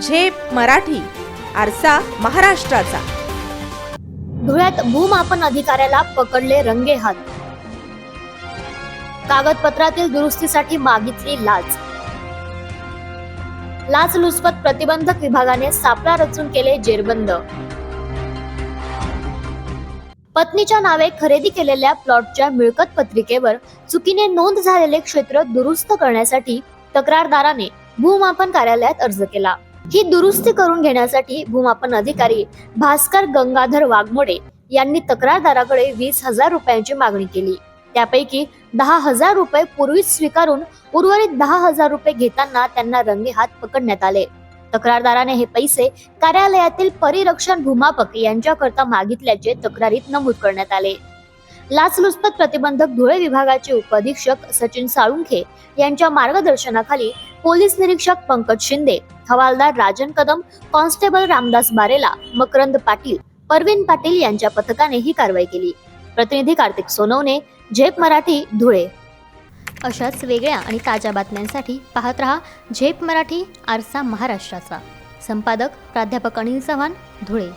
झेप मराठी आरसा महाराष्ट्राचा. धुळ्यात भूमापन अधिकाऱ्याला पकडले रंगे हात कागदपत्रातील दुरुस्तीसाठी मागितली लाच. लाच लुचपत प्रतिबंधक विभागाने सापळा रचून केले जेरबंद. पत्नीच्या नावे खरेदी केलेल्या प्लॉटच्या मिळकत पत्रिकेवर चुकीने नोंद झालेले क्षेत्र दुरुस्त करण्यासाठी तक्रारदाराने भूमापन कार्यालयात अर्ज केला. ही दुरुस्ती करून घेण्यासाठी भूमापन अधिकारी भास्कर गंगाधर वाघमोडे यांनी तक्रारदाराकडे वीस हजार रुपयांची मागणी केली. त्यापैकी दहा हजार रुपये पूर्वीच स्वीकारून उर्वरित दहा हजार रुपये घेताना त्यांना रंगे हात पकडण्यात आले. तक्रारदाराने हे पैसे कार्यालयातील परिरक्षण भूमापक यांच्याकरता मागितल्याचे तक्रारीत नमूद करण्यात आले. लाचलुचपत प्रतिबंधक धुळे विभागाचे उपअधीक्षक सचिन साळुंखे यांच्या मार्गदर्शनाखाली पोलीस निरीक्षक पंकज शिंदे हवालदार राजन कदम कॉन्स्टेबल रामदास बारेला मकरंद पाटील परवीन पाटील यांच्या पथकाने ही कारवाई केली. प्रतिनिधी कार्तिक सोनवणे झेप मराठी धुळे. अशाच वेगळ्या आणि ताज्या बातम्यांसाठी पाहत रहा झेप मराठी आरसा महाराष्ट्राचा. संपादक प्राध्यापक अनिल चव्हाण धुळे.